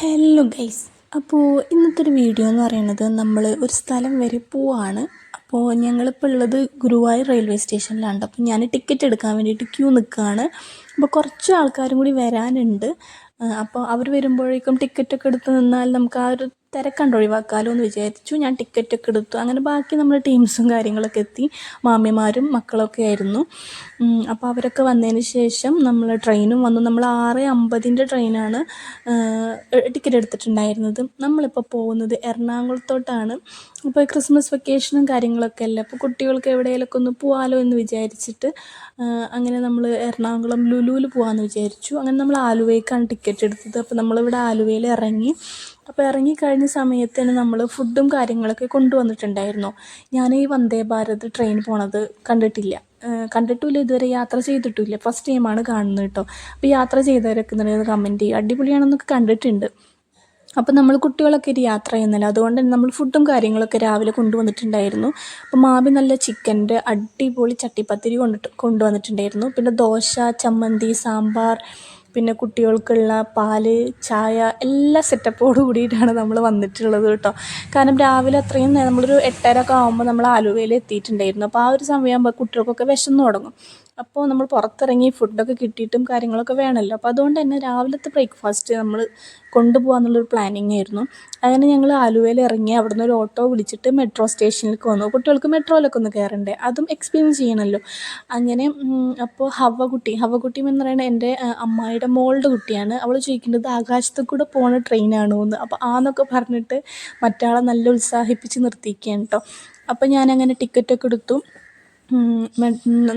Hello guys അപ്പോൾ ഇന്നത്തെ ഒരു വീഡിയോ എന്ന് പറയുന്നത് നമ്മൾ ഒരു സ്ഥലം വരെ പോവാണ്. അപ്പോൾ ഞങ്ങളിപ്പോൾ ഉള്ളത് ഗുരുവായൂർ റെയിൽവേ സ്റ്റേഷനിലാണ് അപ്പോൾ ഞാൻ ടിക്കറ്റ് എടുക്കാൻ വേണ്ടിയിട്ട് ക്യൂ നിൽക്കുകയാണ് അപ്പോൾ കുറച്ച് ആൾക്കാരും കൂടി വരാനുണ്ട്. അപ്പോൾ അവർ വരുമ്പോഴേക്കും ടിക്കറ്റൊക്കെ എടുത്ത് നിന്നാൽ നമുക്ക് ആ ഒരു തിരക്കണ്ട് ഒഴിവാക്കാമല്ലോ എന്ന് വിചാരിച്ചു. ഞാൻ ടിക്കറ്റൊക്കെ എടുത്തു. അങ്ങനെ ബാക്കി നമ്മൾ ടീംസും കാര്യങ്ങളൊക്കെ എത്തി. മാമിമാരും മക്കളൊക്കെ ആയിരുന്നു. അപ്പോൾ അവരൊക്കെ വന്നതിന് ശേഷം നമ്മൾ ട്രെയിനും വന്നു. നമ്മൾ ആറ് അമ്പതിന്റെ ട്രെയിനാണ് ടിക്കറ്റ് എടുത്തിട്ടുണ്ടായിരുന്നത്. നമ്മളിപ്പോൾ പോകുന്നത് എറണാകുളത്തോട്ടാണ്. അപ്പോൾ ക്രിസ്മസ് വെക്കേഷനും കാര്യങ്ങളൊക്കെ അല്ലേ? അപ്പോൾ കുട്ടികൾക്ക് എവിടെയെങ്കിലുമൊക്കെ ഒന്ന് പോകാമല്ലോ എന്ന് വിചാരിച്ചിട്ട് അങ്ങനെ നമ്മൾ എറണാകുളം ലുലുവിൽ പോകാമെന്ന് വിചാരിച്ചു. അങ്ങനെ നമ്മൾ ആലുവയ്ക്കാണ് ടിക്കറ്റ് എടുത്തത്. അപ്പോൾ നമ്മളിവിടെ ആലുവയിൽ ഇറങ്ങി അപ്പോൾ ഇറങ്ങിക്കഴിഞ്ഞ സമയത്ത് തന്നെ നമ്മൾ ഫുഡും കാര്യങ്ങളൊക്കെ കൊണ്ടുവന്നിട്ടുണ്ടായിരുന്നു. ഞാൻ ഈ വന്ദേ ഭാരത് ട്രെയിൻ പോണത് കണ്ടിട്ടില്ല. കണ്ടിട്ടുമില്ല ഇതുവരെ യാത്ര ചെയ്തിട്ടില്ല ഫസ്റ്റ് ടൈമാണ് കാണുന്നത് കേട്ടോ അപ്പോൾ യാത്ര ചെയ്തവരൊക്കെ ഉണ്ടെങ്കിൽ കമന്റ് ചെയ്യുക അടിപൊളിയാണെന്നൊക്കെ കണ്ടിട്ടുണ്ട്. അപ്പോൾ നമ്മൾ കുട്ടികളൊക്കെ ഒരു യാത്ര ചെയ്യുന്നില്ല? അതുകൊണ്ട് തന്നെ നമ്മൾ ഫുഡും കാര്യങ്ങളൊക്കെ രാവിലെ കൊണ്ടുവന്നിട്ടുണ്ടായിരുന്നു. അപ്പോൾ മാമി നല്ല ചിക്കന്റെ അടിപൊളി ചട്ടിപ്പത്തിരി കൊണ്ടിട്ട് കൊണ്ടുവന്നിട്ടുണ്ടായിരുന്നു. പിന്നെ ദോശ ചമ്മന്തി സാമ്പാർ പിന്നെ കുട്ടികൾക്കുള്ള പാൽ ചായ എല്ലാ സെറ്റപ്പോട് കൂടിയിട്ടാണ് നമ്മൾ വന്നിട്ടുള്ളത് കേട്ടോ. കാരണം രാവിലെ അത്രയും നമ്മളൊരു എട്ടര ഒക്കെ ആകുമ്പോൾ നമ്മൾ ആലുവയിൽ എത്തിയിട്ടുണ്ടായിരുന്നു അപ്പോൾ ആ ഒരു സമയമാകുമ്പോൾ കുട്ടികൾക്കൊക്കെ വിശന്ന് തുടങ്ങും. അപ്പോൾ നമ്മൾ പുറത്തിറങ്ങി ഫുഡൊക്കെ കിട്ടിയിട്ടും കാര്യങ്ങളൊക്കെ വേണമല്ലോ അപ്പോൾ അതുകൊണ്ട് തന്നെ രാവിലത്തെ ബ്രേക്ക്ഫാസ്റ്റ് നമ്മൾ കൊണ്ടുപോകാമെന്നുള്ളൊരു പ്ലാനിങ് ആയിരുന്നു. അങ്ങനെ ഞങ്ങൾ ആലുവയിൽ ഇറങ്ങി അവിടെ നിന്ന് ഒരു ഓട്ടോ വിളിച്ചിട്ട് മെട്രോ സ്റ്റേഷനിലേക്ക് വന്നു. കുട്ടികൾക്ക് മെട്രോയിലൊക്കെ ഒന്ന് കയറണ്ടേ അതും എക്സ്പീരിയൻസ് ചെയ്യണമല്ലോ അങ്ങനെ അപ്പോൾ ഹവ്വക്കുട്ടി കുട്ടി എന്ന് പറയുന്നത് എന്റെ അമ്മായിയുടെ മോളുടെ കുട്ടിയാണ്. അവൾ ചോദിക്കേണ്ടത് ആകാശത്ത് കൂടെ പോണ ട്രെയിനാണോ എന്ന്? അപ്പോൾ ആന്നൊക്കെ പറഞ്ഞിട്ട് മറ്റാളെ നല്ല ഉത്സാഹിപ്പിച്ച് നിർത്തിയിരിക്കുകയാണ് കേട്ടോ അപ്പോൾ ഞാനങ്ങനെ ടിക്കറ്റൊക്കെ എടുത്തു.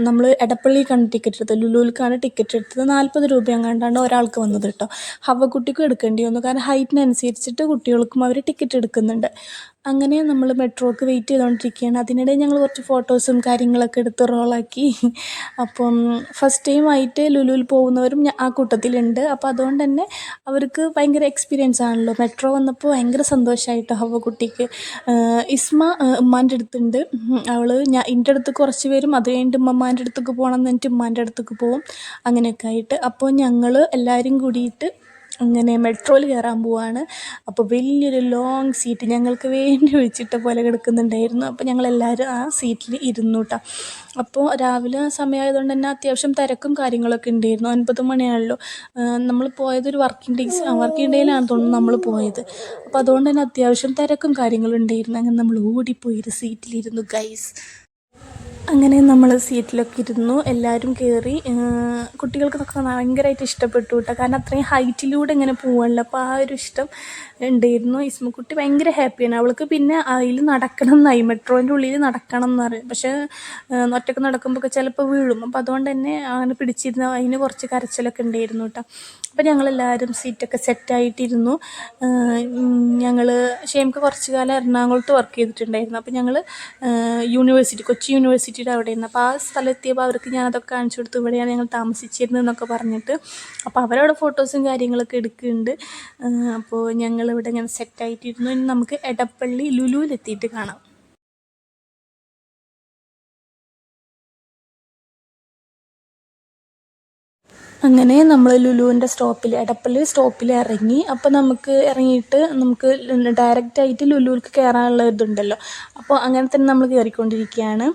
നമ്മൾ എടപ്പള്ളിക്കാണ് ടിക്കറ്റ് എടുത്തത്. ലുലുവിലേക്കാണ് ടിക്കറ്റ് എടുത്തത്. നാൽപ്പത് രൂപ എങ്ങാണ്ടാണ് ഒരാൾക്ക് വന്നത് കേട്ടോ. ഹവ്വക്കുട്ടിക്കും എടുക്കേണ്ടി വന്നു. കാരണം ഹൈറ്റിനനുസരിച്ചിട്ട് കുട്ടികൾക്കും അവർ ടിക്കറ്റ് എടുക്കുന്നുണ്ട്. അങ്ങനെ നമ്മൾ മെട്രോക്ക് വെയിറ്റ് ചെയ്തുകൊണ്ടിരിക്കുകയാണ് അതിനിടെ ഞങ്ങൾ കുറച്ച് ഫോട്ടോസും കാര്യങ്ങളൊക്കെ എടുത്ത് റോളാക്കി അപ്പം ഫസ്റ്റ് ടൈം ആയിട്ട് ലുലുവിൽ പോകുന്നവരും ആ കൂട്ടത്തിലുണ്ട്. അപ്പോൾ അതുകൊണ്ട് തന്നെ അവർക്ക് ഭയങ്കര എക്സ്പീരിയൻസ് ആണല്ലോ. മെട്രോ വന്നപ്പോൾ ഭയങ്കര സന്തോഷമായിട്ട് ഹവ കുട്ടിക്ക്. ഇസ്മ ഉമ്മാന്റെ അടുത്തുണ്ട്. അവൾ ഞാൻ എന്റെ അടുത്ത് കുറച്ച് പേരും അത് കഴിഞ്ഞിട്ട് ഉമ്മമാന്റെ അടുത്തേക്ക് പോകണം എന്ന് എന്നിട്ട് ഉമ്മാന്റെ അടുത്തേക്ക് പോകും അങ്ങനെയൊക്കെ ആയിട്ട്. അപ്പോൾ ഞങ്ങൾ എല്ലാവരും കൂടിയിട്ട് അങ്ങനെ മെട്രോയിൽ കയറാൻ പോവാണ്. അപ്പോൾ വലിയൊരു ലോങ് സീറ്റ് ഞങ്ങൾക്ക് വേണ്ടി ഒഴിച്ചിട്ട പോലെ കിടക്കുന്നുണ്ടായിരുന്നു. അപ്പോൾ ഞങ്ങളെല്ലാവരും ആ സീറ്റിൽ ഇരുന്നു കേട്ടോ അപ്പോൾ രാവിലെ സമയമായതുകൊണ്ട് തന്നെ അത്യാവശ്യം തിരക്കും കാര്യങ്ങളൊക്കെ ഉണ്ടായിരുന്നു. ഒൻപത് മണിയാണല്ലോ നമ്മൾ പോയത് ഒരു വർക്കിംഗ് ഡേയ്സ് വർക്കിംഗ് ഡേയിലാണ് തോന്നുന്നു നമ്മൾ പോയത്. അപ്പോൾ അതുകൊണ്ട് തന്നെ അത്യാവശ്യം തിരക്കും കാര്യങ്ങളും ഉണ്ടായിരുന്നു. അങ്ങനെ നമ്മൾ ഓടിപ്പോയി ഒരു സീറ്റിലിരുന്നു ഗൈസ് അങ്ങനെ നമ്മൾ സീറ്റിലൊക്കെ ഇരുന്നു. എല്ലാവരും കയറി കുട്ടികൾക്കൊക്കെ ഭയങ്കരമായിട്ട് ഇഷ്ടപ്പെട്ടു കേട്ടോ. കാരണം അത്രയും ഹൈറ്റിലൂടെ ഇങ്ങനെ പോവാണല്ലോ. അപ്പോൾ ആ ഒരു ഇഷ്ടം ഉണ്ടായിരുന്നു. ഇസ്മക്കുട്ടി ഭയങ്കര ഹാപ്പിയാണ് അവൾക്ക് പിന്നെ അതിൽ നടക്കണം എന്നായി. മെട്രോന്റെ ഉള്ളിൽ നടക്കണം എന്ന് പറയും. പക്ഷേ ഒറ്റയ്ക്ക് നടക്കുമ്പോൾ ചിലപ്പോൾ വീഴും. അപ്പോൾ അതുകൊണ്ട് തന്നെ അങ്ങനെ പിടിച്ചിരുന്ന അതിന് കുറച്ച് കരച്ചിലൊക്കെ ഉണ്ടായിരുന്നു കേട്ടോ. അപ്പോൾ ഞങ്ങളെല്ലാവരും സീറ്റൊക്കെ സെറ്റായിട്ടിരുന്നു ഞങ്ങൾ ഷേംക്ക് കുറച്ച് കാലം എറണാകുളത്ത് വർക്ക് ചെയ്തിട്ടുണ്ടായിരുന്നു. അപ്പോൾ ഞങ്ങൾ യൂണിവേഴ്സിറ്റി കൊച്ചി യൂണിവേഴ്സിറ്റിയുടെ അവിടെയായിരുന്നു. അപ്പോൾ ആ സ്ഥലത്തെത്തിയപ്പോൾ അവർക്ക് ഞാനതൊക്കെ കാണിച്ചു കൊടുത്തു. ഇവിടെയാണ് ഞങ്ങൾ താമസിച്ചിരുന്നതെന്നൊക്കെ പറഞ്ഞിട്ട്. അപ്പോൾ അവരവിടെ ഫോട്ടോസും കാര്യങ്ങളൊക്കെ എടുക്കുന്നുണ്ട്. അപ്പോൾ ഞങ്ങൾ ഇവിടെ ഇങ്ങനെ സെറ്റായിട്ടിരുന്നു ഇനി നമുക്ക് എടപ്പള്ളി ലുലുവിലെത്തിയിട്ട് കാണാം. അങ്ങനെ നമ്മൾ ലുലുവിന്റെ സ്റ്റോപ്പിൽ എടപ്പള്ളി സ്റ്റോപ്പിൽ ഇറങ്ങി. അപ്പോൾ നമുക്ക് ഇറങ്ങിയിട്ട് നമുക്ക് ഡയറക്റ്റായിട്ട് ലുലുവിലേക്ക് കയറാനുള്ള ഇതുണ്ടല്ലോ. അപ്പോൾ അങ്ങനെ തന്നെ നമ്മൾ കയറിക്കൊണ്ടിരിക്കുകയാണ്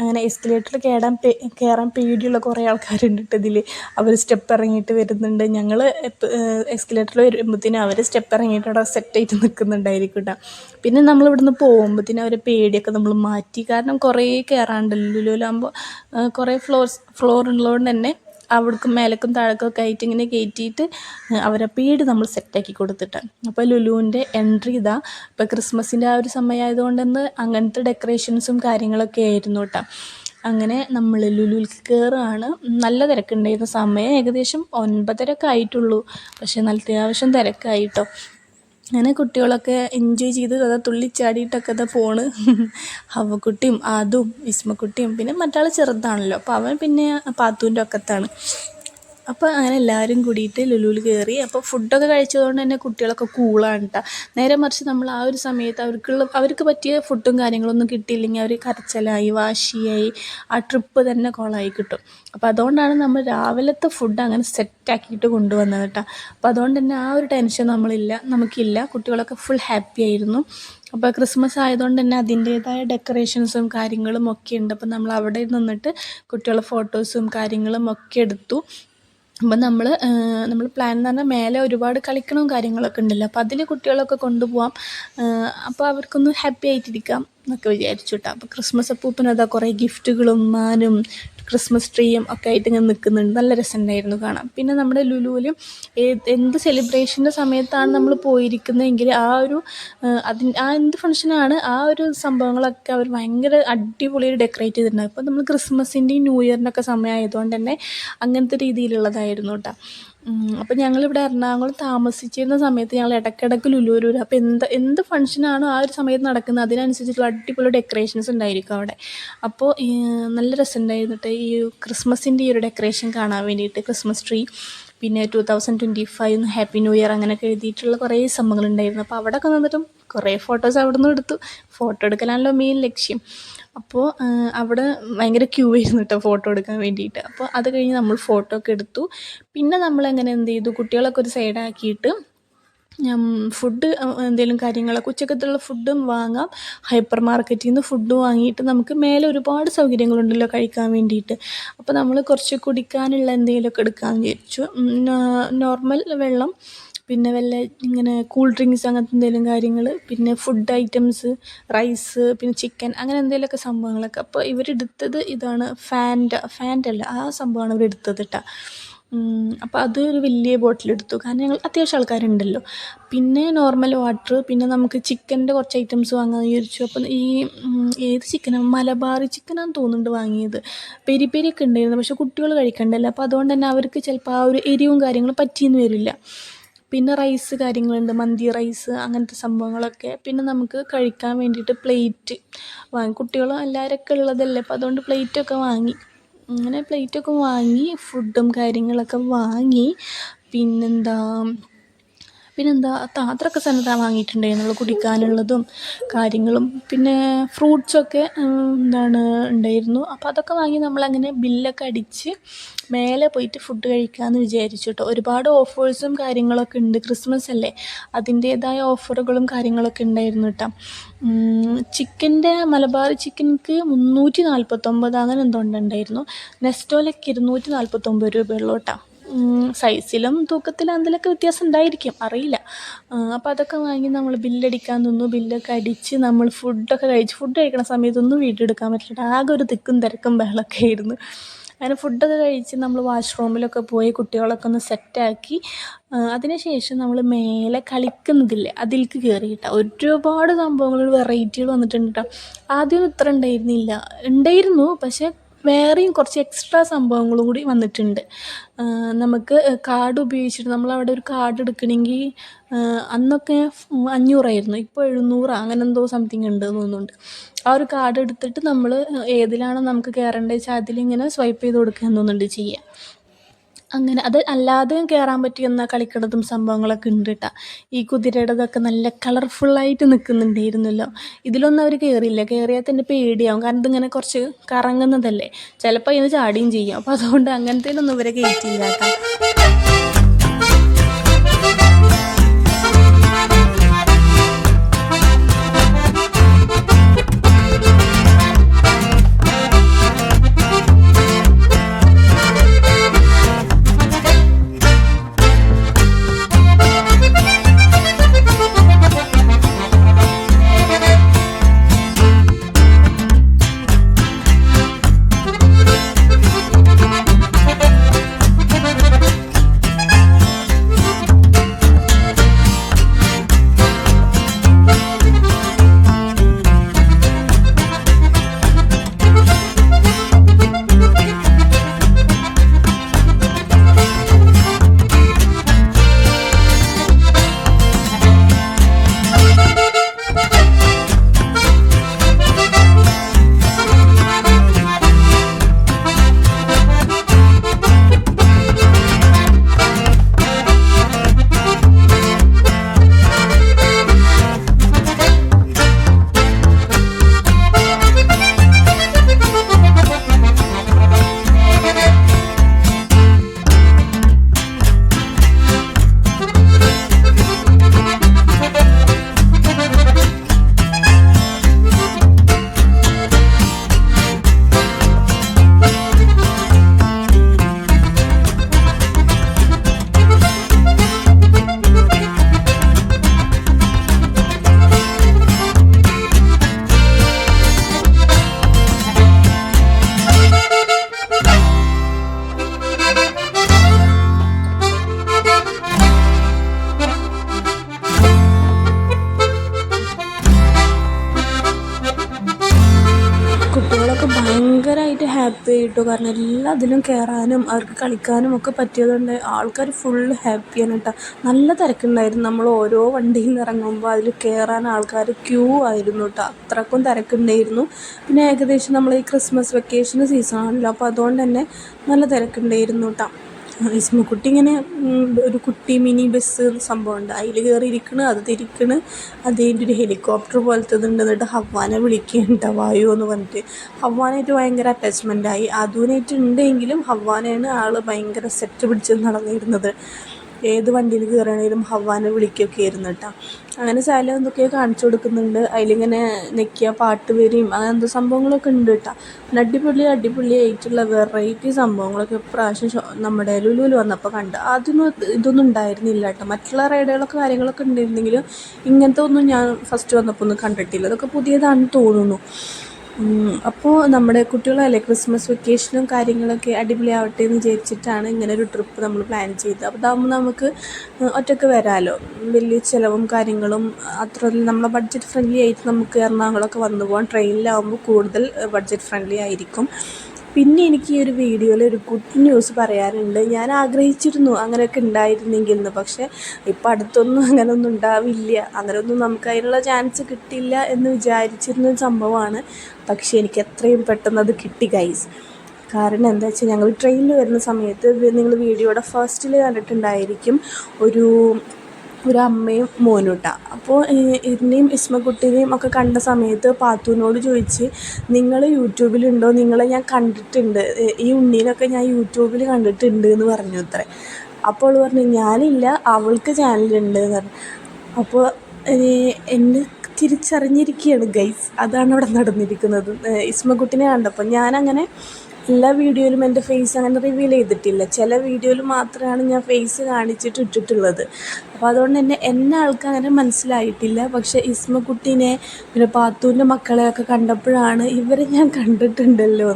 അങ്ങനെ എസ്കലേറ്റർ കയറാൻ കയറാൻ പേടിയുള്ള കുറേ ആൾക്കാരുണ്ട് കേട്ടോ ഇതിൽ അവർ സ്റ്റെപ്പ് ഇറങ്ങിയിട്ട് വരുന്നുണ്ട്. ഞങ്ങൾ എസ്കലേറ്ററിൽ വരുമ്പോഴത്തേനും അവർ സ്റ്റെപ്പ് ഇറങ്ങിയിട്ട് അവിടെ സെറ്റായിട്ട് നിൽക്കുന്നുണ്ടായിരിക്കും കേട്ടോ പിന്നെ നമ്മൾ ഇവിടുന്ന് പോകുമ്പോഴത്തേനും അവരെ പേടിയൊക്കെ നമ്മൾ മാറ്റി. കാരണം കുറേ കയറാണ്ടല്ലോ ലുലുലാകുമ്പോൾ കുറേ ഫ്ലോർസ് ഫ്ലോർ ഉള്ളതുകൊണ്ട് തന്നെ അവിടേക്കും മേലക്കും താഴേക്കൊക്കെ ആയിട്ട് ഇങ്ങനെ കയറ്റിയിട്ട് അവരെ പേട് നമ്മൾ സെറ്റാക്കി കൊടുത്തിട്ട്. അപ്പോൾ ലുലുവിന്റെ എൻട്രി ഇതാ. ഇപ്പോൾ ക്രിസ്മസിന്റെ ആ ഒരു സമയമായതുകൊണ്ടെന്ന് അങ്ങനത്തെ ഡെക്കറേഷൻസും കാര്യങ്ങളൊക്കെ ആയിരുന്നു കേട്ടോ അങ്ങനെ നമ്മൾ ലുലുവിലേക്ക് കയറുകയാണ് നല്ല തിരക്കുണ്ടായിരുന്ന സമയം ഏകദേശം ഒൻപതരക്കെ ആയിട്ടുള്ളൂ പക്ഷേ നല്ല അത്യാവശ്യം തിരക്കായിട്ടോ. അങ്ങനെ കുട്ടികളൊക്കെ എൻജോയ് ചെയ്ത് അത് തുള്ളിച്ചാടിയിട്ടൊക്കെ അത് പോണ് ഹവക്കുട്ടിയും ആദും വിസ്മക്കുട്ടിയും പിന്നെ മറ്റാൾ ചെറുതാണല്ലോ. അപ്പോൾ അവൻ പിന്നെ പാത്തുവിന്റെ ഒക്കത്താണ്. അപ്പോൾ അങ്ങനെ എല്ലാവരും കൂടിയിട്ട് ലുലുവിൽ കയറി അപ്പോൾ ഫുഡൊക്കെ കഴിച്ചതുകൊണ്ട് തന്നെ കുട്ടികളൊക്കെ കൂളാണ് കേട്ടോ നേരെ മറിച്ച് നമ്മൾ ആ ഒരു സമയത്ത് അവർക്കുള്ള അവർക്ക് പറ്റിയ ഫുഡും കാര്യങ്ങളൊന്നും കിട്ടിയില്ലെങ്കിൽ അവർ കരച്ചലായി വാശിയായി ആ ട്രിപ്പ് തന്നെ കോളായി കിട്ടും. അപ്പോൾ അതുകൊണ്ടാണ് നമ്മൾ രാവിലത്തെ ഫുഡ് അങ്ങനെ സെറ്റാക്കിയിട്ട് കൊണ്ടുവന്നത് കേട്ടോ അപ്പോൾ അതുകൊണ്ട് തന്നെ ആ ഒരു ടെൻഷൻ നമ്മളില്ല നമുക്കില്ല. കുട്ടികളൊക്കെ ഫുൾ ഹാപ്പി ആയിരുന്നു. അപ്പോൾ ക്രിസ്മസ് ആയതുകൊണ്ട് തന്നെ അതിന്റേതായ ഡെക്കറേഷൻസും കാര്യങ്ങളും ഒക്കെ ഉണ്ട്. അപ്പോൾ നമ്മൾ അവിടെ നിന്നിട്ട് കുട്ടികളുടെ ഫോട്ടോസും കാര്യങ്ങളും ഒക്കെ എടുത്തു. അപ്പം നമ്മൾ നമ്മൾ പ്ലാൻ എന്ന് പറഞ്ഞാൽ മേലെ ഒരുപാട് കളിക്കണവും കാര്യങ്ങളൊക്കെ ഉണ്ടല്ലോ. അപ്പോൾ അതിൽ കുട്ടികളൊക്കെ കൊണ്ടുപോകാം അപ്പോൾ അവർക്കൊന്ന് ഹാപ്പി ആയിട്ടിരിക്കാം എന്നൊക്കെ വിചാരിച്ചു കേട്ടോ അപ്പോൾ ക്രിസ്മസ് അപ്പൂപ്പന് കുറേ ഗിഫ്റ്റുകളും മാനും ക്രിസ്മസ് ട്രീയും ഒക്കെ ആയിട്ട് ഇങ്ങനെ നിൽക്കുന്നുണ്ട്. നല്ല രസമുണ്ടായിരുന്നു കാണാൻ. പിന്നെ നമ്മുടെ ലുലുവിൽ എന്ത് സെലിബ്രേഷന്റെ സമയത്താണ് നമ്മൾ പോയിരിക്കുന്നതെങ്കിൽ ആ ഒരു അതിന് ആ എന്ത് ഫംഗ്ഷനാണ് ആ ഒരു സംഭവങ്ങളൊക്കെ അവർ ഭയങ്കര അടിപൊളിയായിട്ട് ഡെക്കറേറ്റ് ചെയ്തിട്ടുണ്ട് അപ്പോൾ നമ്മൾ ക്രിസ്മസിന്റെയും ന്യൂ ഇയറിന്റെ ഒക്കെ സമയമായതുകൊണ്ട് തന്നെ അങ്ങനത്തെ രീതിയിലുള്ളതായിരുന്നു കേട്ടോ അപ്പം ഞങ്ങളിവിടെ എറണാകുളം താമസിച്ചിരുന്ന സമയത്ത് ഞങ്ങൾ ഇടയ്ക്കിടയ്ക്ക് ലുലൂരൂർ അപ്പം അപ്പോൾ എന്ത് എന്ത് ഫംഗ്ഷനാണോ ആ ഒരു സമയത്ത് നടക്കുന്നത് അതിനനുസരിച്ചിട്ടുള്ള അടിപൊളി ഡെക്കറേഷൻസ് ഉണ്ടായിരിക്കും അവിടെ. അപ്പോൾ നല്ല രസമുണ്ടായിരുന്നു കേട്ടോ ഈ ക്രിസ്മസിന്റെ ഈ ഒരു ഡെക്കറേഷൻ കാണാൻ വേണ്ടിയിട്ട് ക്രിസ്മസ് ട്രീ പിന്നെ two thousand twenty five happy new year അങ്ങനെയൊക്കെ എഴുതിയിട്ടുള്ള കുറേ സംഭവങ്ങളുണ്ടായിരുന്നു. അപ്പോൾ അവിടെയൊക്കെ നിന്നിട്ടും കുറേ ഫോട്ടോസ് അവിടെ നിന്ന് എടുത്തു. ഫോട്ടോ എടുക്കലാണല്ലോ മെയിൻ ലക്ഷ്യം. അപ്പോൾ അവിടെ ഭയങ്കര ക്യൂ ആയിരുന്നു കേട്ടോ ഫോട്ടോ എടുക്കാൻ വേണ്ടിയിട്ട്. അപ്പോൾ അത് കഴിഞ്ഞ് നമ്മൾ ഫോട്ടോ ഒക്കെ എടുത്തു. പിന്നെ നമ്മൾ എങ്ങനെ എന്ത് ചെയ്തു? കുട്ടികളൊക്കെ ഒരു സൈഡാക്കിയിട്ട് ഫുഡ് എന്തെങ്കിലും കാര്യങ്ങളൊക്കെ ഉച്ചക്കത്തുള്ള ഫുഡും വാങ്ങാം. ഹൈപ്പർ മാർക്കറ്റിൽ നിന്ന് ഫുഡ് വാങ്ങിയിട്ട് നമുക്ക് മേലെ ഒരുപാട് സൗകര്യങ്ങളുണ്ടല്ലോ കഴിക്കാൻ വേണ്ടിയിട്ട്. അപ്പോൾ നമ്മൾ കുറച്ച് കുടിക്കാനുള്ള എന്തെങ്കിലുമൊക്കെ എടുക്കാമെന്ന് വിചാരിച്ചു. നോർമൽ വെള്ളം പിന്നെ വല്ല ഇങ്ങനെ കൂൾ ഡ്രിങ്ക്സ് അങ്ങനത്തെ എന്തെങ്കിലും കാര്യങ്ങൾ പിന്നെ ഫുഡ് ഐറ്റംസ് റൈസ് പിന്നെ ചിക്കൻ അങ്ങനെ എന്തെങ്കിലുമൊക്കെ സംഭവങ്ങളൊക്കെ. അപ്പോൾ ഇവരെടുത്തത് ഇതാണ് ഫാന്റ ഫാന്റ അല്ല ആ സംഭവമാണ് ഇവരെടുത്തത് കേട്ടോ അപ്പോൾ അത് ഒരു വലിയ ബോട്ടിലെടുത്തു കാരണം ഞങ്ങൾ അത്യാവശ്യം ആൾക്കാരുണ്ടല്ലോ. പിന്നെ നോർമൽ വാട്ടർ പിന്നെ നമുക്ക് ചിക്കന്റെ കുറച്ച് ഐറ്റംസ് വാങ്ങാമെന്ന് വിചാരിച്ചു. അപ്പം ഈ ഏത് ചിക്കനാണ് മലബാറി ചിക്കനാണെന്ന് തോന്നുന്നുണ്ട് വാങ്ങിയത്. പെരി പെരിയൊക്കെ ഉണ്ടായിരുന്നു. പക്ഷേ കുട്ടികൾ കഴിക്കണ്ടല്ലോ. അപ്പോൾ അതുകൊണ്ട് തന്നെ അവർക്ക് ചിലപ്പോൾ ആ ഒരു എരിവും കാര്യങ്ങളും പറ്റിയെന്ന് വരില്ല. പിന്നെ റൈസ് കാര്യങ്ങളുണ്ട് മന്തി റൈസ് അങ്ങനത്തെ സംഭവങ്ങളൊക്കെ. പിന്നെ നമുക്ക് കഴിക്കാൻ വേണ്ടിയിട്ട് പ്ലേറ്റ് വാങ്ങി കുട്ടികളും എല്ലാവരൊക്കെ ഉള്ളതല്ലേ അപ്പോൾ അതുകൊണ്ട് പ്ലേറ്റൊക്കെ വാങ്ങി. അങ്ങനെ പ്ലേറ്റൊക്കെ വാങ്ങി ഫുഡും കാര്യങ്ങളൊക്കെ വാങ്ങി പിന്നെന്താ പിന്നെന്താ അത്രയൊക്കെ സാധനം നമ്മൾ കുടിക്കാനുള്ളതും കാര്യങ്ങളും. പിന്നെ ഫ്രൂട്ട്സൊക്കെ എന്താണ് ഉണ്ടായിരുന്നു. അപ്പോൾ അതൊക്കെ വാങ്ങി നമ്മളങ്ങനെ ബില്ലൊക്കെ അടിച്ച് മേലെ പോയിട്ട് ഫുഡ് കഴിക്കാമെന്ന് വിചാരിച്ചു കേട്ടോ ഒരുപാട് ഓഫേഴ്സും കാര്യങ്ങളൊക്കെ ഉണ്ട്. ക്രിസ്മസ് അല്ലേ? അതിന്റേതായ ഓഫറുകളും കാര്യങ്ങളൊക്കെ ഉണ്ടായിരുന്നു കേട്ടോ ചിക്കന്റെ മലബാർ ചിക്കൻക്ക് മുന്നൂറ്റി നാൽപ്പത്തൊമ്പത് അങ്ങനെ എന്തോ ഉണ്ടായിരുന്നു. നെസ്റ്റോലൊക്കെ ഇരുന്നൂറ്റി നാൽപ്പത്തൊമ്പത് രൂപയുള്ളൂ കേട്ടോ സൈസിലും തൂക്കത്തിലും അതിലൊക്കെ വ്യത്യാസം ഉണ്ടായിരിക്കും. അറിയില്ല. അപ്പോൾ അതൊക്കെ വാങ്ങി നമ്മൾ ബില്ലടിക്കാൻ നിന്നു. ബില്ലൊക്കെ അടിച്ച് നമ്മൾ ഫുഡൊക്കെ കഴിച്ച് ഫുഡ് കഴിക്കണ സമയത്തൊന്നും വീഡിയോ എടുക്കാൻ പറ്റില്ല. ആകെ ഒരു തിക്കും തിരക്കും ബഹളമൊക്കെ ആയിരുന്നു. അങ്ങനെ ഫുഡൊക്കെ കഴിച്ച് നമ്മൾ വാഷ്റൂമിലൊക്കെ പോയി കുട്ടികളൊക്കെ ഒന്ന് സെറ്റാക്കി അതിനുശേഷം നമ്മൾ മേലെ കളിക്കുന്നതില്ലേ അതിലേക്ക് കയറി കേട്ടോ ഒരുപാട് സംഭവങ്ങൾ വെറൈറ്റികൾ വന്നിട്ടുണ്ട് കേട്ടോ ആദ്യമൊന്നും ഇത്ര ഉണ്ടായിരുന്നില്ല. ഉണ്ടായിരുന്നു പക്ഷേ വേറെയും കുറച്ച് എക്സ്ട്രാ സംഭവങ്ങളും കൂടി വന്നിട്ടുണ്ട്. നമുക്ക് കാർഡ് ഉപയോഗിച്ചിട്ട് നമ്മളവിടെ ഒരു കാർഡ് എടുക്കണമെങ്കിൽ അന്നൊക്കെ അഞ്ഞൂറായിരുന്നു. ഇപ്പോൾ എഴുന്നൂറ്. അങ്ങനെ എന്തോ സംതിങ് ഉണ്ട് തോന്നുന്നുണ്ട്. ആ ഒരു കാർഡ് എടുത്തിട്ട് നമ്മൾ ഏതിലാണോ നമുക്ക് കയറേണ്ടത് വെച്ചാൽ അതിലിങ്ങനെ സ്വൈപ്പ് ചെയ്ത് കൊടുക്കുക എന്നൊന്നുണ്ട് ചെയ്യുക അങ്ങനെ അത് അല്ലാതെയും കയറാൻ പറ്റിയെന്ന കളിക്കണതും സംഭവങ്ങളൊക്കെ ഉണ്ട് കേട്ടോ ഈ കുതിരയുടേതൊക്കെ നല്ല കളർഫുള്ളായിട്ട് നിൽക്കുന്നുണ്ടായിരുന്നല്ലോ ഇതിലൊന്നും അവർ കയറിയില്ല കയറിയാൽ തന്നെ പേടിയാവും. കാരണം ഇതിങ്ങനെ കുറച്ച് കറങ്ങുന്നതല്ലേ. ചിലപ്പോൾ ഇതിന് ചാടിയും ചെയ്യാം. അപ്പോൾ അതുകൊണ്ട് അങ്ങനത്തേനൊന്നും ഇവരെ കയറ്റിയില്ല കേട്ടോ കിട്ടുക കാരണം എല്ലാത്തിലും കയറാനും അവർക്ക് കളിക്കാനും ഒക്കെ പറ്റിയതുകൊണ്ട് ആൾക്കാർ ഫുൾ ഹാപ്പിയാണ് കേട്ടോ നല്ല തിരക്കുണ്ടായിരുന്നു. നമ്മൾ ഓരോ വണ്ടിയിൽ നിന്ന് ഇറങ്ങുമ്പോൾ അതിൽ കയറാൻ ആൾക്കാർ ക്യൂ ആയിരുന്നു കേട്ടോ അത്രക്കും തിരക്കുണ്ടായിരുന്നു. പിന്നെ ഏകദേശം നമ്മൾ ഈ ക്രിസ്മസ് വെക്കേഷൻ സീസൺ ആണല്ലോ. അപ്പോൾ അതുകൊണ്ട് തന്നെ നല്ല തിരക്കുണ്ടായിരുന്നു കേട്ടോ ഇസ്മക്കുട്ടി ഇങ്ങനെ ഒരു കുട്ടി മിനി ബസ് സംഭവമുണ്ട് അതിൽ കയറി ഇരിക്കണ് അത് തിരിക്കണ്. അതിന്റെ ഒരു ഹെലികോപ്റ്റർ പോലത്തെ ഉണ്ട് എന്നിട്ട് ഹവാനെ വിളിക്കുന്നുണ്ട് വായു എന്ന് പറഞ്ഞിട്ട്. ഹവാനായിട്ട് ഭയങ്കര അറ്റാച്ച്മെന്റ് ആയി. അതുവിനായിട്ട് ഉണ്ടെങ്കിലും ഹവാനാണ് ആൾ ഭയങ്കര സെറ്റ് പിടിച്ച് നടന്നിരുന്നത്. ഏത് വണ്ടിയിൽ കയറണേലും ഹവ്വാനെ വിളിക്കുകയൊക്കെ ആയിരുന്നു കേട്ടോ. അങ്ങനെ ശാല എന്തൊക്കെയോ കാണിച്ചു കൊടുക്കുന്നുണ്ട്. അതിലിങ്ങനെ നെക്കിയ പാട്ട് വരികയും എന്തോ സംഭവങ്ങളൊക്കെ ഉണ്ട് കേട്ടോ. പിന്നെ അടിപൊളി ആയിട്ടുള്ള വെറൈറ്റി സംഭവങ്ങളൊക്കെ പ്രാവശ്യം നമ്മുടെ ലുലുവിൽ വന്നപ്പോൾ കണ്ട്. അതൊന്നും ഇതൊന്നും ഉണ്ടായിരുന്നില്ല കേട്ടോ. മറ്റുള്ള റൈഡുകളൊക്കെ കാര്യങ്ങളൊക്കെ ഉണ്ടായിരുന്നെങ്കിലും ഇങ്ങനത്തെ ഒന്നും ഞാൻ ഫസ്റ്റ് വന്നപ്പോൾ ഒന്നും കണ്ടിട്ടില്ല. അതൊക്കെ പുതിയതാണെന്ന് തോന്നുന്നു. അപ്പോൾ നമ്മുടെ കുട്ടികളല്ലേ ക്രിസ്മസ് വെക്കേഷനും കാര്യങ്ങളൊക്കെ അടിപൊളിയാവട്ടെ എന്ന് വിചാരിച്ചിട്ടാണ് ഇങ്ങനെ ഒരു ട്രിപ്പ് നമ്മൾ പ്ലാൻ ചെയ്തത്. അപ്പോൾ അതാകുമ്പോൾ നമുക്ക് ഒറ്റയ്ക്ക് വരാമല്ലോ വലിയ ചിലവും കാര്യങ്ങളും അത്ര നമ്മളെ ബഡ്ജറ്റ് ഫ്രണ്ട്ലി ആയിട്ട് നമുക്ക് എറണാകുളമൊക്കെ വന്നു പോകാം ട്രെയിനിലാവുമ്പോൾ കൂടുതൽ ബഡ്ജറ്റ് ഫ്രണ്ട്ലി ആയിരിക്കും. പിന്നെ എനിക്ക് ഈ ഒരു വീഡിയോയിൽ ഒരു ഗുഡ് ന്യൂസ് പറയാനുണ്ട്. ഞാൻ ആഗ്രഹിച്ചിരുന്നു അങ്ങനെയൊക്കെ ഉണ്ടായിരുന്നെങ്കിൽ എന്ന് പക്ഷേ ഇപ്പം അടുത്തൊന്നും അങ്ങനെയൊന്നും ഉണ്ടാവില്ല. അങ്ങനെയൊന്നും നമുക്ക് അതിനുള്ള ചാൻസ് കിട്ടില്ല എന്ന് വിചാരിച്ചിരുന്ന സംഭവമാണ്. പക്ഷേ എനിക്ക് എത്രയും പെട്ടെന്ന് അത് കിട്ടി ഗൈസ് കാരണം എന്താ വെച്ചാൽ ഞങ്ങൾ ട്രെയിനിൽ വരുന്ന സമയത്ത് നിങ്ങൾ വീഡിയോയുടെ ഫസ്റ്റിൽ കണ്ടിട്ടുണ്ടായിരിക്കും ഒരു ഒരു അമ്മയും മോനും കേട്ടോ അപ്പോൾ എന്നെയും ഇസ്മക്കുട്ടീനെയും ഒക്കെ കണ്ട സമയത്ത് പാത്തുവിനോട് ചോദിച്ച് നിങ്ങൾ യൂട്യൂബിലുണ്ടോ? നിങ്ങളെ ഞാൻ കണ്ടിട്ടുണ്ട്. ഈ ഉണ്ണീനൊക്കെ ഞാൻ യൂട്യൂബിൽ കണ്ടിട്ടുണ്ട് എന്ന് പറഞ്ഞു അത്രേ. അപ്പോൾ അവൾ പറഞ്ഞു ഞാനില്ല അവൾക്ക് ചാനലുണ്ട് എന്ന് പറഞ്ഞു. അപ്പോൾ എന്നെ തിരിച്ചറിഞ്ഞിരിക്കുകയാണ് ഗൈസ്. അതാണ് അവിടെ നടന്നിരിക്കുന്നത്. ഇസ്മക്കുട്ടിനെ കണ്ടപ്പോൾ ഞാനങ്ങനെ എല്ലാ വീഡിയോയിലും എന്റെ ഫേസ് അങ്ങനെ റിവീൽ ചെയ്തിട്ടില്ല. ചില വീഡിയോയിൽ മാത്രമാണ് ഞാൻ ഫേസ് കാണിച്ചിട്ട് ഇട്ടിട്ടുള്ളത്. അപ്പോൾ അതുകൊണ്ട് തന്നെ എന്നെ ആൾക്ക് അങ്ങനെ മനസ്സിലായിട്ടില്ല. പക്ഷേ ഇസ്മക്കുട്ടീനെ പിന്നെ പാത്തൂന്റെ മക്കളെയൊക്കെ കണ്ടപ്പോഴാണ് ഇവരെ ഞാൻ കണ്ടിട്ടുണ്ടല്ലോ.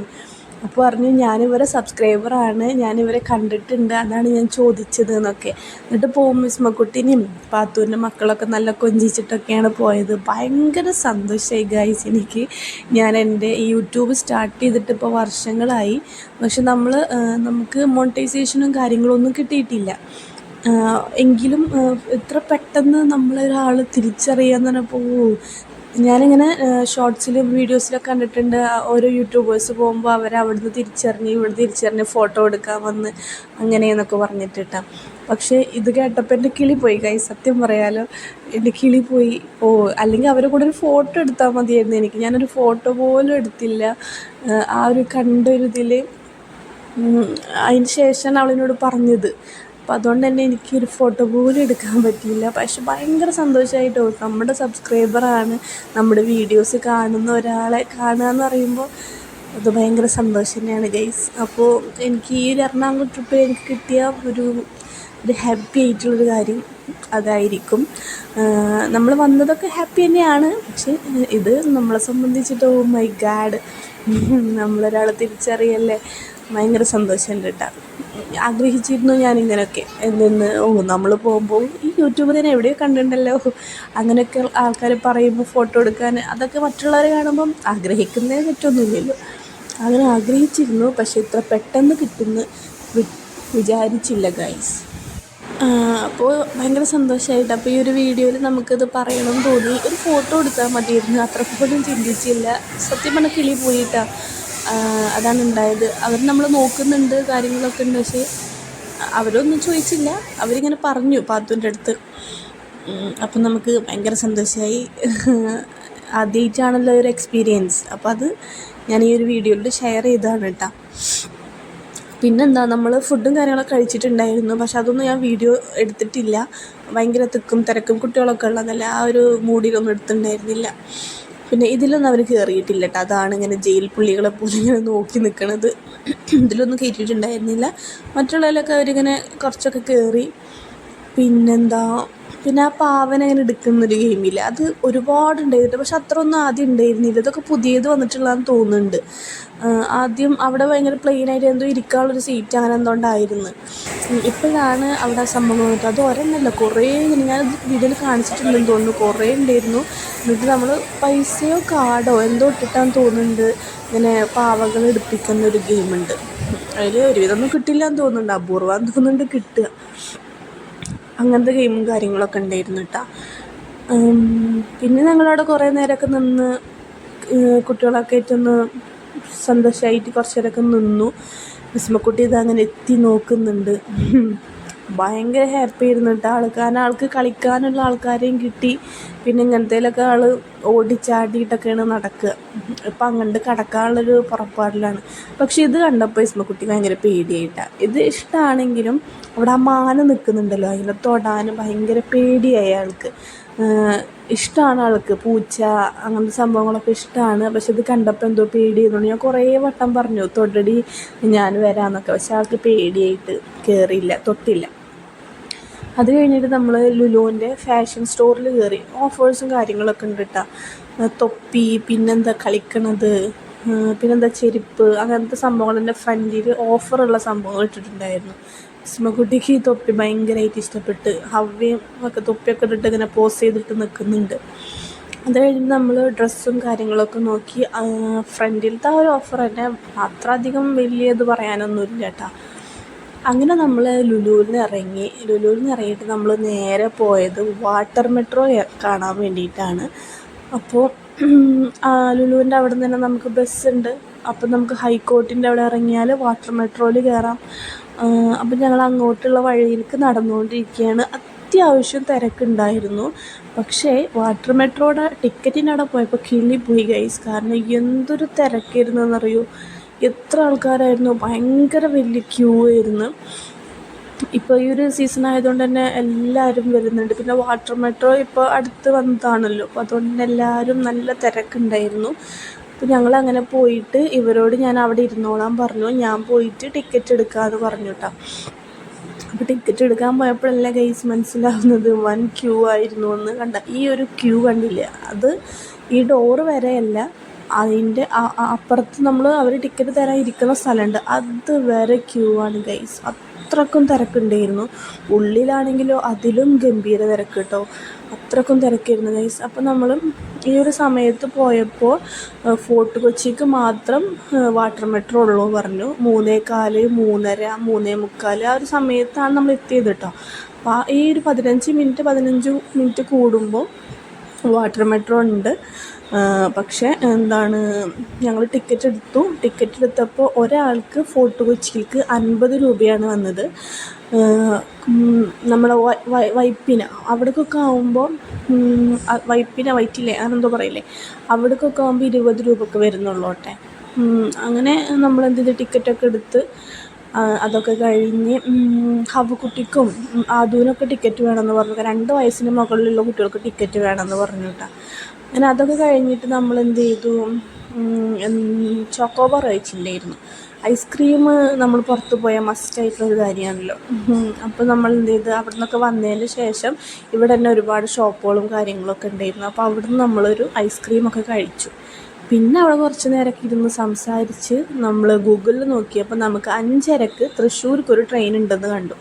അപ്പോൾ പറഞ്ഞു ഞാനിവരെ സബ്സ്ക്രൈബറാണ് ഞാനിവരെ കണ്ടിട്ടുണ്ട് അതാണ് ഞാൻ ചോദിച്ചത് എന്നൊക്കെ. എന്നിട്ട് പോകും ഇസ്മക്കുട്ടീനെയും പാത്തൂരിന്റെ മക്കളൊക്കെ നല്ല കൊഞ്ചിച്ചിട്ടൊക്കെയാണ് പോയത്. ഭയങ്കര സന്തോഷമായി ഗൈസ് എനിക്ക്. ഞാൻ എന്റെ യൂട്യൂബ് സ്റ്റാർട്ട് ചെയ്തിട്ട് ഇപ്പോൾ വർഷങ്ങളായി. പക്ഷെ നമ്മൾ നമുക്ക് മോണിറ്റൈസേഷനും കാര്യങ്ങളൊന്നും കിട്ടിയിട്ടില്ല. എങ്കിലും ഇത്ര പെട്ടെന്ന് നമ്മളൊരാൾ തിരിച്ചറിയുക എന്ന് പറഞ്ഞപ്പോൾ ഞാനിങ്ങനെ ഷോർട്സിലും വീഡിയോസിലൊക്കെ കണ്ടിട്ടുണ്ട്. ഓരോ യൂട്യൂബേഴ്സ് പോകുമ്പോൾ അവർ അവിടുന്ന് തിരിച്ചറിഞ്ഞ് ഇവിടെ തിരിച്ചറിഞ്ഞ് ഫോട്ടോ എടുക്കാൻ വന്ന് അങ്ങനെയെന്നൊക്കെ പറഞ്ഞിട്ട് പക്ഷേ ഇത് കേട്ടപ്പോൾ എന്റെ കിളി പോയി കൈ സത്യം പറയാലോ. എന്റെ കിളി പോയി. ഓ അല്ലെങ്കിൽ അവരെ കൂടെ ഒരു ഫോട്ടോ എടുത്താൽ മതിയായിരുന്നു എനിക്ക്. ഞാനൊരു ഫോട്ടോ പോലും എടുത്തില്ല. ആ ഒരു കണ്ടൊരിതിൽ അതിന് ശേഷമാണ് അവളിനോട് പറഞ്ഞത്. അപ്പോൾ അതുകൊണ്ട് തന്നെ എനിക്കൊരു ഫോട്ടോ പോലും എടുക്കാൻ പറ്റിയില്ല. പക്ഷെ ഭയങ്കര സന്തോഷമായിട്ടോ നമ്മുടെ സബ്സ്ക്രൈബറാണ് നമ്മുടെ വീഡിയോസ് കാണുന്ന ഒരാളെ കാണുക എന്ന് പറയുമ്പോൾ അത് ഭയങ്കര സന്തോഷം തന്നെയാണ് ഗൈസ് അപ്പോൾ എനിക്ക് ഈ ഒരു എറണാകുളം ട്രിപ്പ് എനിക്ക് കിട്ടിയ ഒരു ഒരു ഹാപ്പി ആയിട്ടുള്ളൊരു കാര്യം അതായിരിക്കും. നമ്മൾ വന്നതൊക്കെ ഹാപ്പി തന്നെയാണ്. പക്ഷെ ഇത് നമ്മളെ സംബന്ധിച്ചിട്ട് ഓ മൈ ഗാഡ് നമ്മളൊരാളെ തിരിച്ചറിയല്ലേ? ഭയങ്കര സന്തോഷമുണ്ട് കേട്ടോ. ആഗ്രഹിച്ചിരുന്നു ഞാനിങ്ങനെയൊക്കെ. എന്തെന്ന് ഓ നമ്മൾ പോകുമ്പോൾ ഈ യൂട്യൂബിൽ തന്നെ എവിടെയോ കണ്ടിട്ടുണ്ടല്ലോ. അങ്ങനെയൊക്കെ ആൾക്കാർ പറയുമ്പോൾ ഫോട്ടോ എടുക്കാൻ അതൊക്കെ മറ്റുള്ളവരെ കാണുമ്പം ആഗ്രഹിക്കുന്നതിന് പറ്റൊന്നുമില്ലല്ലോ. അങ്ങനെ ആഗ്രഹിച്ചിരുന്നു പക്ഷേ ഇത്ര പെട്ടെന്ന് കിട്ടുമെന്ന് വിചാരിച്ചില്ല ഗൈസ് അപ്പോൾ ഭയങ്കര സന്തോഷമായിട്ട് അപ്പോൾ ഈ ഒരു വീഡിയോയിൽ നമുക്കിത് പറയണം തോന്നി. ഒരു ഫോട്ടോ എടുത്താൽ മതിയായിരുന്നു. അത്രപ്പോഴും ചിന്തിച്ചില്ല. സത്യം പറഞ്ഞാൽ കിളി പോയിട്ടാണ് അതാണ് ഉണ്ടായത്. അവർ നമ്മൾ നോക്കുന്നുണ്ട് കാര്യങ്ങളൊക്കെ ഉണ്ട്. പക്ഷേ അവരൊന്നും ചോദിച്ചില്ല. അവരിങ്ങനെ പറഞ്ഞു പാത്തുവിന്റെ അടുത്ത്. അപ്പം നമുക്ക് ഭയങ്കര സന്തോഷമായി ആദ്യമായിട്ടാണല്ലോ ഒരു എക്സ്പീരിയൻസ് അപ്പോൾ അത് ഞാൻ ഈ ഒരു വീഡിയോയിൽ ഷെയർ ചെയ്തതാണ് കേട്ടോ. പിന്നെന്താ നമ്മൾ ഫുഡും കാര്യങ്ങളൊക്കെ കഴിച്ചിട്ടുണ്ടായിരുന്നു. പക്ഷെ അതൊന്നും ഞാൻ വീഡിയോ എടുത്തിട്ടില്ല. ഭയങ്കര തിക്കും തിരക്കും കുട്ടികളൊക്കെ ഉള്ളതല്ല ആ ഒരു മൂഡിലൊന്നും എടുത്തിട്ടുണ്ടായിരുന്നില്ല. പിന്നെ ഇതിലൊന്നും അവർ കയറിയിട്ടില്ല കേട്ടോ അതാണ് ഇങ്ങനെ ജയിൽ പുള്ളികളെ പോലെ ഇങ്ങനെ നോക്കി നിൽക്കണത് ഇതിലൊന്നും കയറ്റിയിട്ടുണ്ടായിരുന്നില്ല മറ്റുള്ളതിലൊക്കെ അവരിങ്ങനെ കുറച്ചൊക്കെ കയറി പിന്നെന്താ പിന്നെ ആ പാവനെ അങ്ങനെ എടുക്കുന്നൊരു ഗെയിമില്ല. അത് ഒരുപാട് ഉണ്ടായിരുന്നു പക്ഷെ അത്ര ഒന്നും ആദ്യം ഉണ്ടായിരുന്നില്ല. ഇതൊക്കെ പുതിയത് വന്നിട്ടുള്ളതെന്ന് തോന്നുന്നുണ്ട്. ആദ്യം അവിടെ ഭയങ്കര പ്ലെയിനായിട്ട് എന്തോ ഇരിക്കാനുള്ളൊരു സീറ്റ് അങ്ങനെ എന്തോ ഉണ്ടായിരുന്നു. ഇപ്പോഴാണ് അവിടെ സംഭവം വന്നിട്ട് അത് ഒരെണ്ണമല്ല കുറേ ഞാൻ വീഡിയോയിൽ കാണിച്ചിട്ടുണ്ടെന്ന് തോന്നുന്നു. കുറേ ഉണ്ടായിരുന്നു. എന്നിട്ട് നമ്മൾ പൈസയോ കാർഡോ എന്തോ ഇട്ടിട്ടാന്ന് തോന്നുന്നുണ്ട്. ഇങ്ങനെ പാവകൾ എടുപ്പിക്കുന്ന ഒരു ഗെയിമുണ്ട്. അതിൽ ഒരുവിധമൊന്നും കിട്ടില്ല എന്ന് തോന്നുന്നുണ്ട്. അപൂർവം തോന്നുന്നുണ്ട് കിട്ടുക. അങ്ങനത്തെ ഗെയിമും കാര്യങ്ങളൊക്കെ ഉണ്ടായിരുന്നു കേട്ടോ പിന്നെ ഞങ്ങളവിടെ കുറേ നേരമൊക്കെ നിന്ന് കുട്ടികളൊക്കെ ആയിട്ടൊന്ന് സന്തോഷമായിട്ട് കുറച്ച് നേരമൊക്കെ നിന്നു. വിസ്മക്കുട്ടി ഇതങ്ങനെ എത്തി നോക്കുന്നുണ്ട്. ഭയങ്കര ഹാപ്പി ആയിരുന്നു കേട്ടോ ആൾ ആൾക്ക് കളിക്കാനുള്ള ആൾക്കാരെയും കിട്ടി. പിന്നെ ഇങ്ങനത്തേലൊക്കെ ആൾ ഓടിച്ചാടിയിട്ടൊക്കെയാണ് നടക്കുക. ഇപ്പം അങ്ങോട്ട് കടക്കാനുള്ളൊരു പുറപ്പാടിലാണ്. പക്ഷേ ഇത് കണ്ടപ്പോൾ ഇസ്മക്കുട്ടി ഭയങ്കര പേടിയായിട്ടാണ് ഇത് ഇഷ്ടമാണെങ്കിലും അവിടെ ആ മാന നിൽക്കുന്നുണ്ടല്ലോ. അതിനെ തൊടാൻ ഭയങ്കര പേടിയായി ആൾക്ക്. ഇഷ്ടമാണ് ആൾക്ക്. പൂച്ച അങ്ങനത്തെ സംഭവങ്ങളൊക്കെ ഇഷ്ടമാണ് പക്ഷെ ഇത് കണ്ടപ്പോൾ എന്തോ പേടി ആയതുകൊണ്ട് ഞാൻ കുറേ വട്ടം പറഞ്ഞു തൊടടി ഞാൻ വരാമെന്നൊക്കെ പക്ഷെ ആൾക്ക് പേടിയായിട്ട് കയറിയില്ല തൊട്ടില്ല. അത് കഴിഞ്ഞിട്ട് നമ്മൾ ലുലുവിന്റെ ഫാഷൻ സ്റ്റോറിൽ കയറി ഓഫേഴ്സും കാര്യങ്ങളൊക്കെ ഉണ്ട് കേട്ടോ തൊപ്പി പിന്നെന്താ കളിക്കണത് പിന്നെന്താ ചെരുപ്പ് അങ്ങനത്തെ സംഭവങ്ങൾ. ഫ്രണ്ടിൽ ഓഫറുള്ള സംഭവങ്ങൾ ഇട്ടിട്ടുണ്ടായിരുന്നു. ഇസ്മക്കുട്ടിക്ക് ഈ തൊപ്പി ഭയങ്കരമായിട്ട് ഇഷ്ടപ്പെട്ട് ഹവ്യയും ഒക്കെ തൊപ്പിയൊക്കെ ഇട്ടിട്ട് ഇങ്ങനെ പോസ് ചെയ്തിട്ട് നിൽക്കുന്നുണ്ട് അത് കഴിഞ്ഞ് നമ്മൾ ഡ്രസ്സും കാര്യങ്ങളൊക്കെ നോക്കി ഫ്രണ്ടിലത്തെ ആ ഒരു ഓഫർ തന്നെ അത്ര അധികം വലിയത് പറയാനൊന്നുമില്ല കേട്ടോ അങ്ങനെ നമ്മൾ ലുലുവിൽ നിന്ന് ഇറങ്ങി ലുലുവിൽ നിന്ന് ഇറങ്ങിയിട്ട് നമ്മൾ നേരെ പോയത് വാട്ടർ മെട്രോ കാണാൻ വേണ്ടിയിട്ടാണ്. അപ്പോൾ ലുലുവിന്റെ അവിടെ നിന്ന് തന്നെ നമുക്ക് ബസ്സുണ്ട്. അപ്പം നമുക്ക് ഹൈക്കോർട്ടിന്റെ അവിടെ ഇറങ്ങിയാൽ വാട്ടർ മെട്രോയിൽ കയറാം അപ്പം ഞങ്ങൾ അങ്ങോട്ടുള്ള വഴിയിലേക്ക് നടന്നുകൊണ്ടിരിക്കുകയാണ്. അത്യാവശ്യം തിരക്കുണ്ടായിരുന്നു. പക്ഷേ വാട്ടർ മെട്രോയുടെ ടിക്കറ്റിനവിടെ പോയപ്പോൾ കിള്ളിപ്പോയി ഗൈസ് കാരണം എന്തൊരു തിരക്കായിരുന്നു എന്നറിയോ എത്ര ആൾക്കാരായിരുന്നു? ഭയങ്കര വലിയ ക്യൂ ആയിരുന്നു. ഇപ്പോൾ ഈ ഒരു സീസൺ ആയതുകൊണ്ട് തന്നെ എല്ലാവരും വരുന്നുണ്ട്. പിന്നെ വാട്ടർ മെട്രോ ഇപ്പോൾ അടുത്ത് വന്നതാണല്ലോ. അപ്പോൾ അതുകൊണ്ട് തന്നെ എല്ലാവരും നല്ല തിരക്കുണ്ടായിരുന്നു. അപ്പോൾ ഞങ്ങൾ അങ്ങനെ പോയിട്ട് ഇവരോട് ഞാൻ അവിടെ ഇരുന്നോളാൻ പറഞ്ഞു. ഞാൻ പോയിട്ട് ടിക്കറ്റ് എടുക്കാമെന്ന് പറഞ്ഞു കേട്ടോ അപ്പോൾ ടിക്കറ്റ് എടുക്കാൻ പോയപ്പോഴല്ല ഗൈസ് മനസ്സിലാവുന്നത് വൻ ക്യൂ ആയിരുന്നു എന്ന് കണ്ട. ഈ ഒരു ക്യൂ കണ്ടില്ല? അത് ഈ ഡോറ് വരെയല്ല. അതിന്റെ അപ്പുറത്ത് നമ്മൾ അവർ ടിക്കറ്റ് തരാൻ ഇരിക്കുന്ന സ്ഥലമുണ്ട്. അത് വേറെ ക്യൂ ആണ് ഗൈസ് അത്രക്കും തിരക്കുണ്ടായിരുന്നു. ഉള്ളിലാണെങ്കിലോ അതിലും ഗംഭീര തിരക്ക് കേട്ടോ. അത്രക്കും തിരക്കായിരുന്നു ഗൈസ് അപ്പോൾ നമ്മൾ ഈ ഒരു സമയത്ത് പോയപ്പോൾ ഫോർട്ട് കൊച്ചിക്ക് മാത്രം വാട്ടർ മെട്രോ ഉള്ളൂ പറഞ്ഞു. മൂന്നേ കാൽ മൂന്നര മൂന്നേ മുക്കാൽ ആ ഒരു സമയത്താണ് നമ്മൾ എത്തിയത് കേട്ടോ. അപ്പോൾ ഈ ഒരു പതിനഞ്ച് മിനിറ്റ് പതിനഞ്ച് മിനിറ്റ് കൂടുമ്പോൾ വാട്ടർ മെട്രോ ഉണ്ട്. പക്ഷേ എന്താണ് ഞങ്ങൾ ടിക്കറ്റ് എടുത്തു. ടിക്കറ്റ് എടുത്തപ്പോൾ ഒരാൾക്ക് ഫോർട്ട് കൊച്ചിയിലേക്ക് അൻപത് രൂപയാണ് വന്നത്. നമ്മളെ വൈപ്പിന. അവിടേക്കൊക്കെ ആകുമ്പോൾ വൈപ്പിന വൈറ്റില്ലേ അങ്ങനെന്തോ പറയില്ലേ? അവിടേക്കൊക്കെ ആകുമ്പോൾ ഇരുപത് രൂപയൊക്കെ വരുന്നുള്ളൂ കേട്ടെ അങ്ങനെ നമ്മൾ എന്ത് ചെയ്തു? ടിക്കറ്റൊക്കെ എടുത്ത് അതൊക്കെ കഴിഞ്ഞ് ഹവ്വക്കുട്ടിക്കും ആദൂനൊക്കെ ടിക്കറ്റ് വേണമെന്ന് പറഞ്ഞു. രണ്ട് വയസ്സിന് മുകളിലുള്ള കുട്ടികൾക്ക് ടിക്കറ്റ് വേണമെന്ന് പറഞ്ഞു കേട്ടോ. അങ്ങനെ അതൊക്കെ കഴിഞ്ഞിട്ട് നമ്മൾ എന്ത് ചെയ്തു? ചോക്കോബാർ കഴിച്ചിട്ടുണ്ടായിരുന്നു ഐസ്ക്രീം നമ്മൾ പുറത്ത് പോയാൽ മസ്റ്റായിട്ടുള്ളൊരു കാര്യമാണല്ലോ. അപ്പോൾ നമ്മൾ എന്ത് ചെയ്ത്? അവിടെ നിന്നൊക്കെ വന്നതിന് ശേഷം ഇവിടെ തന്നെ ഒരുപാട് ഷോപ്പുകളും കാര്യങ്ങളൊക്കെ ഉണ്ടായിരുന്നു. അപ്പോൾ അവിടെ നിന്ന് നമ്മളൊരു ഐസ്ക്രീമൊക്കെ കഴിച്ചു. പിന്നെ അവിടെ കുറച്ച് നേരമൊക്കെ ഇരുന്ന് സംസാരിച്ച് നമ്മൾ ഗൂഗിളിൽ നോക്കിയപ്പോൾ നമുക്ക് അഞ്ചരക്ക് തൃശ്ശൂർക്ക് ഒരു ട്രെയിൻ ഉണ്ടെന്ന് കണ്ടു.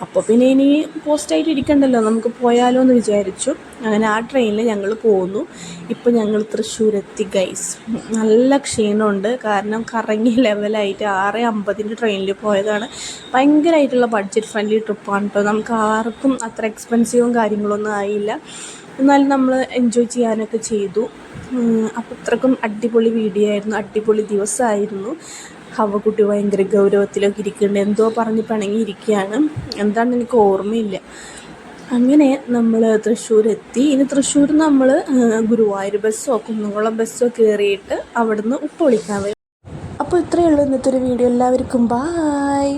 അപ്പോൾ പിന്നെ ഇനി പോസ്റ്റായിട്ട് ഇരിക്കണ്ടല്ലോ. നമുക്ക് പോയാലോ എന്ന് വിചാരിച്ചു. അങ്ങനെ ആ ട്രെയിനിൽ ഞങ്ങൾ പോന്നു. ഇപ്പോൾ ഞങ്ങൾ തൃശ്ശൂരെത്തി ഗൈസ് നല്ല ക്ഷീണമുണ്ട്. കാരണം കറങ്ങി ലെവലായിട്ട് ആറ് അമ്പതിന്റെ ട്രെയിനിൽ പോയതാണ്. ഭയങ്കരമായിട്ടുള്ള ബഡ്ജറ്റ് ഫ്രണ്ട്ലി ട്രിപ്പാണ് കേട്ടോ നമുക്ക് ആർക്കും അത്ര എക്സ്പെൻസീവും കാര്യങ്ങളൊന്നും ആയില്ല. എന്നാലും നമ്മൾ എൻജോയ് ചെയ്യാനൊക്കെ ചെയ്തു. അപ്പോൾ അത്രക്കും അടിപൊളി വീഡിയോ ആയിരുന്നു. അടിപൊളി ദിവസമായിരുന്നു ഹവക്കുട്ടി ഭയങ്കര ഗൗരവത്തിലൊക്കെ ഇരിക്കുന്നുണ്ട്. എന്തോ പറഞ്ഞ് പിണങ്ങിയിരിക്കുകയാണ്. എന്താണെന്ന് എനിക്ക് ഓർമ്മയില്ല. അങ്ങനെ നമ്മൾ തൃശ്ശൂർ എത്തി ഇനി തൃശ്ശൂർ നമ്മൾ ഗുരുവായൂർ ബസ്സോ കുന്നുകുളം ബസ്സോ കയറിയിട്ട് അവിടുന്ന് ഉപ്പ് വിളിക്കാൻ വരും. അപ്പോൾ ഇത്രയേ ഉള്ളൂ ഇന്നത്തെ ഒരു വീഡിയോ എല്ലാവർക്കും ബായ്